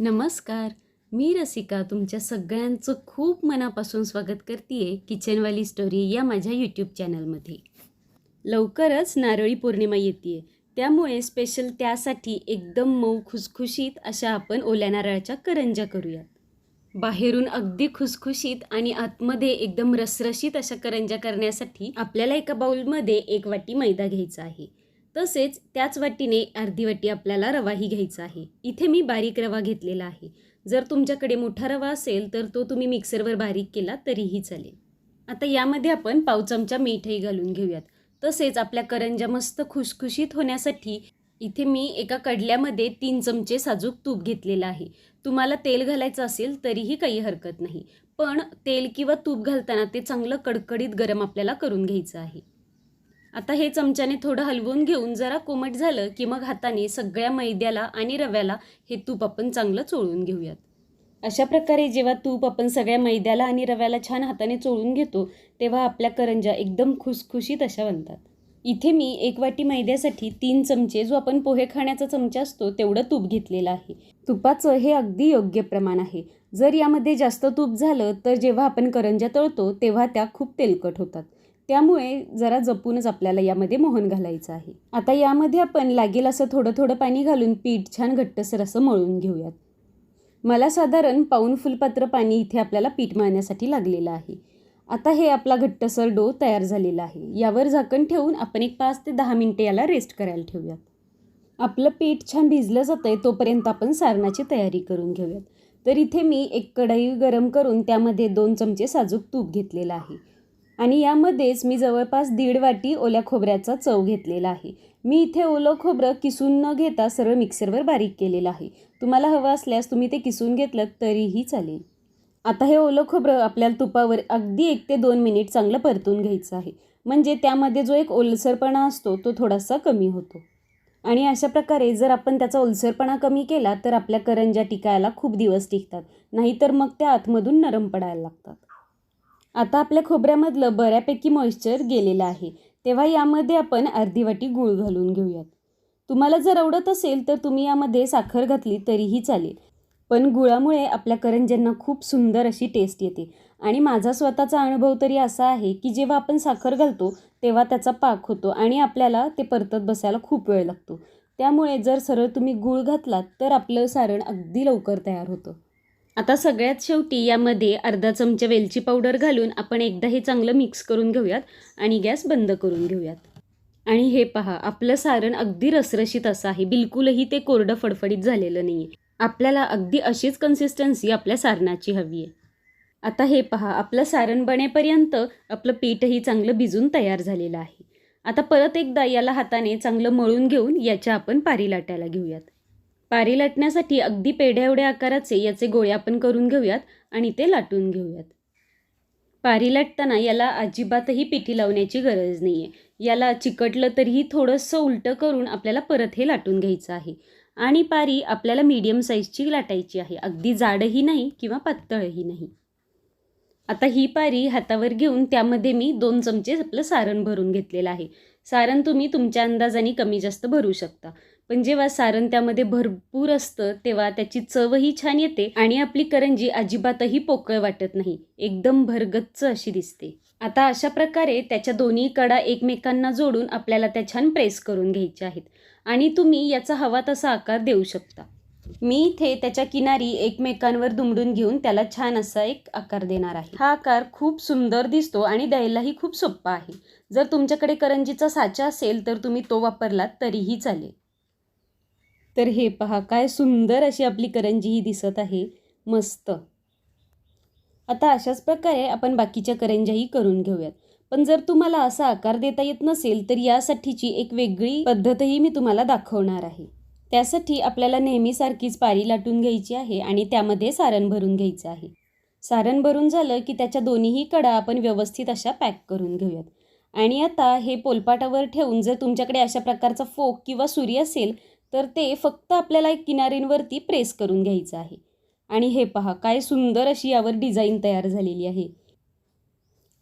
नमस्कार मी रसिका तुमच्या सगळ्यांचं खूप मनापासून स्वागत करते किचनवाली स्टोरी या माझ्या यूट्यूब चॅनलमध्ये. लवकरच नारळी पौर्णिमा येते त्यामुळे स्पेशल त्यासाठी एकदम मऊ खुसखुशीत अशा आपण ओल्या नारळाच्या करंज्या करूयात. बाहेरून अगदी खुसखुशीत आणि आतमध्ये एकदम रसरशीत अशा करंज्या करण्यासाठी आपल्याला एका बाउलमध्ये एक वाटी मैदा घ्यायचा आहे. तसेच त्याच वाटीने अर्धी वाटी आपल्याला रवाही घ्यायचा आहे. इथे मी बारीक रवा घेतलेला आहे. जर तुमच्याकडे मोठा रवा असेल तर तो तुम्ही मिक्सरवर बारीक केला तरीही चालेल. आता यामध्ये आपण पाव चमचा मीठही घालून घेऊयात. तसेच आपल्या करंज्या मस्त खुशखुशीत होण्यासाठी इथे मी एका कडल्यामध्ये तीन चमचे साजूक तूप घेतलेलं आहे. तुम्हाला तेल घालायचं असेल तरीही काही हरकत नाही. पण तेल किंवा तूप घालताना ते चांगलं कडकडीत गरम आपल्याला करून घ्यायचं आहे. आता हे चमच्याने थोडं हलवून घेऊन जरा कोमट झालं की मग हाताने सगळ्या मैद्याला आणि रव्याला हे तूप आपण चांगलं चोळून घेऊयात. अशा प्रकारे जेव्हा तूप आपण सगळ्या मैद्याला आणि रव्याला छान हाताने चोळून घेतो तेव्हा आपल्या करंज्या एकदम खुसखुशीत अशा बनतात. इथे मी एक वाटी मैद्यासाठी तीन चमचे जो आपण पोहे खाण्याचा चमचा असतो तेवढं तूप घेतलेलं आहे. तुपाचं हे अगदी योग्य प्रमाण आहे. जर यामध्ये जास्त तूप झालं तर जेव्हा आपण करंज्या तळतो तेव्हा त्या खूप तेलकट होतात. त्यामुळे जरा जपूनच आपल्याला यामध्ये मोहन घालायचं आहे. आता यामध्ये आपण लागेल असं थोडं थोडं पाणी घालून पीठ छान घट्टसर असं मळून घेऊयात. मला साधारण पाऊन फुलपात्र पाणी इथे आपल्याला पीठ मळण्यासाठी लागलेलं आहे. आता हे आपला घट्टसर डो तयार झालेला आहे. यावर झाकण ठेवून आपण एक पाच ते दहा मिनटे याला रेस्ट करायला ठेवूयात. आपलं पीठ छान भिजलं जातं आहे तोपर्यंत आपण सारणाची तयारी करून घेऊयात. तर इथे मी एक कढई गरम करून त्यामध्ये दोन चमचे साजूक तूप घेतलेलं आहे. आणि यामध्येच मी जवळपास दीड वाटी ओल्या खोबऱ्याचा चव घेतलेला आहे. मी इथे ओलं खोबरं किसून न घेता सरळ मिक्सरवर बारीक केलेलं आहे. तुम्हाला हवं असल्यास तुम्ही ते किसून घेतलं तरीही चालेल. आता हे ओलं खोबरं आपल्याला तुपावर अगदी एक ते दोन मिनिट चांगलं परतून घ्यायचं आहे. म्हणजे त्यामध्ये जो एक ओलसरपणा असतो तो थोडासा कमी होतो. आणि अशा प्रकारे जर आपण त्याचा ओलसरपणा कमी केला तर आपल्या करंज्या टिकायला खूप दिवस टिकतात. नाहीतर मग त्या आतमधून नरम पडायला लागतात. आता आपल्या खोबऱ्यामधलं बऱ्यापैकी मॉइश्चर गेलेलं आहे. तेव्हा यामध्ये आपण अर्धी वाटी गूळ घालून घेऊयात. तुम्हाला जर आवडत असेल तर तुम्ही यामध्ये साखर घातली तरीही चालेल. पण गुळामुळे आपल्या करंज्यांना खूप सुंदर अशी टेस्ट येते. आणि माझा स्वतःचा अनुभव तरी असा आहे की जेव्हा आपण साखर घालतो तेव्हा त्याचा पाक होतो आणि आपल्याला ते परतत बसायला खूप वेळ लागतो. त्यामुळे जर सरळ तुम्ही गूळ घातलात तर आपलं सारण अगदी लवकर तयार होतं. आता सगळ्यात शेवटी यामध्ये अर्धा चमचा वेलची पावडर घालून आपण एकदा हे चांगलं मिक्स करून घेऊयात आणि गॅस बंद करून घेऊयात. आणि हे पहा आपलं सारण अगदी रसरशीत असं आहे. बिलकुलही ते कोरडं फडफडीत झालेलं नाही आहे आपल्याला अगदी अशीच कन्सिस्टन्सी आपल्या सारणाची हवी आहे. आता हे पहा आपलं सारण बनेपर्यंत आपलं पीठही चांगलं भिजून तयार झालेलं आहे. आता परत एकदा याला हाताने चांगलं मळून घेऊन याच्या आपण पारी लाटायला घेऊयात. पारी लाटण्यासाठी अगदी पेढ्या एवढ्या आकाराचे याचे गोळे आपण करून घेऊयात आणि ते लाटून घेऊयात. पारी लाटताना याला अजिबातही पिठी लावण्याची गरज नाही आहे याला चिकटलं तरीही थोडंसं उलटं करून आपल्याला परत हे लाटून घ्यायचं आहे. आणि पारी आपल्याला मीडियम साईजची लाटायची आहे. अगदी जाडही नाही किंवा पातळही नाही. आता ही पारी हातावर घेऊन त्यामध्ये मी दोन चमचे आपलं सारण भरून घेतलेलं आहे. सारण तुम्ही तुमच्या अंदाजाने कमी जास्त भरू शकता. पण जेव्हा सारण त्यामध्ये भरपूर असतं तेव्हा त्याची चवही छान येते आणि आपली करंजी अजिबातही पोकळ वाटत नाही. एकदम भरगच्च अशी दिसते. आता अशा प्रकारे त्याच्या दोन्ही कडा एकमेकांना जोडून आपल्याला त्या छान प्रेस करून घ्यायच्या आहेत. आणि तुम्ही याचा हवा तसा आकार देऊ शकता. मी इथे त्याच्या किनारी एकमेकांवर दुमडून घेऊन त्याला छान असा एक आकार देणार आहे. हा आकार खूप सुंदर दिसतो आणि द्यायलाही खूप सोप्पा आहे. जर तुमच्याकडे करंजीचा साचा असेल तर तुम्ही तो वापरलात तरीही चालेल. तर हे पहा काय सुंदर अशी आपली करंजी ही दिसत आहे. मस्त. आता अशाच प्रकारे आपण बाकीच्या करंज्याही करून घेऊयात. पण जर तुम्हाला असा आकार देता येत नसेल तर यासाठीची एक वेगळी पद्धतही मी तुम्हाला दाखवणार आहे. त्यासाठी आपल्याला नेहमीसारखीच पारी लाटून घ्यायची आहे आणि त्यामध्ये सारण भरून घ्यायचं आहे. सारण भरून झालं की त्याच्या दोन्हीही कडा आपण व्यवस्थित अशा पॅक करून घेऊयात. आणि आता हे पोलपाटावर ठेवून जर तुमच्याकडे अशा प्रकारचा फोक किंवा सुरी असेल तर ते फक्त आपल्याला एक किनारींवरती प्रेस करून घ्यायचं आहे. आणि हे पहा काय सुंदर अशी यावर डिझाईन तयार झालेली आहे.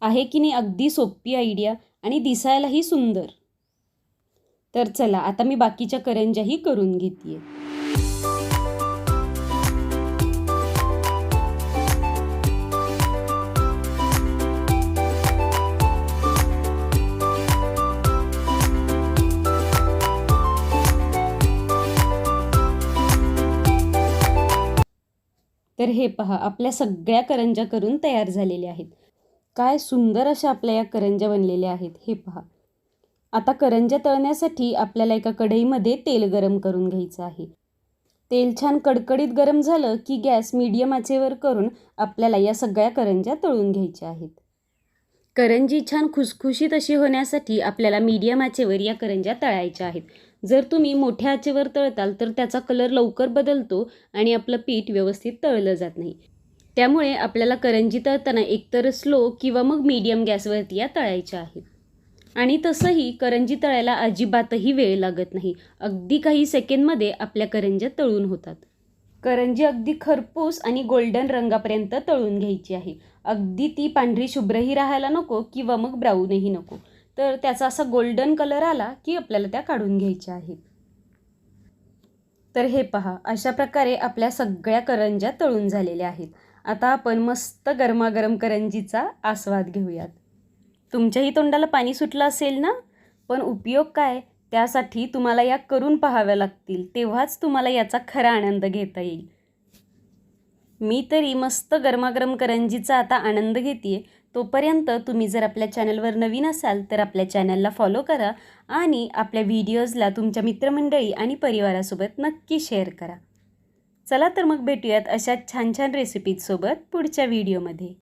आहे की नाही अगदी सोपी आयडिया आणि दिसायलाही सुंदर. तर चला आता मी बाकीच्या करंज्याही करून घेते हे पहा आपल्या सगळ्या करंज्या करून तयार झालेल्या आहेत. काय सुंदर अशा आपल्या या करंज्या बनलेल्या आहेत हे पहा. आता करंज्या तळण्यासाठी आपल्याला एका कढईमध्ये तेल गरम करून घ्यायचं आहे. तेल छान कडकडीत गरम झालं की गॅस मीडियम आचेवर करून आपल्याला या सगळ्या करंज्या तळून घ्यायच्या आहेत. करंजी छान खुसखुशीत अशी होण्यासाठी आपल्याला मीडियम आचेवर या करंज्या तळायच्या आहेत. जर तुम्ही मोठ्या आचेवर तळताल तर त्याचा कलर लवकर बदलतो आणि आपलं पीठ व्यवस्थित तळलं जात नाही. त्यामुळे आपल्याला करंजी तळताना एकतर स्लो किंवा मग मीडियम गॅसवरती या तळायच्या आहेत. आणि तसंही करंजी तळायला अजिबातही वेळ लागत नाही. अगदी काही सेकंदमध्ये आपल्या करंज्या तळून होतात. करंजी अगदी खरपूस आणि गोल्डन रंगापर्यंत तळून घ्यायची आहे. अगदी ती पांढरी शुभ्रही राहायला नको किंवा मग ब्राऊनही नको. तर त्याचा असा गोल्डन कलर आला की आपल्याला त्या काढून घ्यायच्या आहेत. तर हे पहा अशा प्रकारे आपल्या सगळ्या करंज्या तळून झालेल्या आहेत. आता आपण मस्त गरमागरम करंजीचा आस्वाद घेऊयात. तुमच्याही तोंडाला पाणी सुटलं असेल ना? पण उपयोग काय? त्यासाठी तुम्हाला या करून पाहाव्या लागतील तेव्हाच तुम्हाला याचा खरा आनंद घेता येईल. मी तरी मस्त गरमागरम करंजीचा आता आनंद घेते तोपर्यंत तुम्ही जर आपल्या चॅनलवर नवीन असाल तर आपल्या चॅनलला फॉलो करा आणि आपल्या व्हिडिओजला तुमच्या मित्रमंडळी आणि परिवारासोबत नक्की शेअर करा. चला तर मग भेटूयात अशा छान छान रेसिपीजसोबत पुढच्या व्हिडिओमध्ये.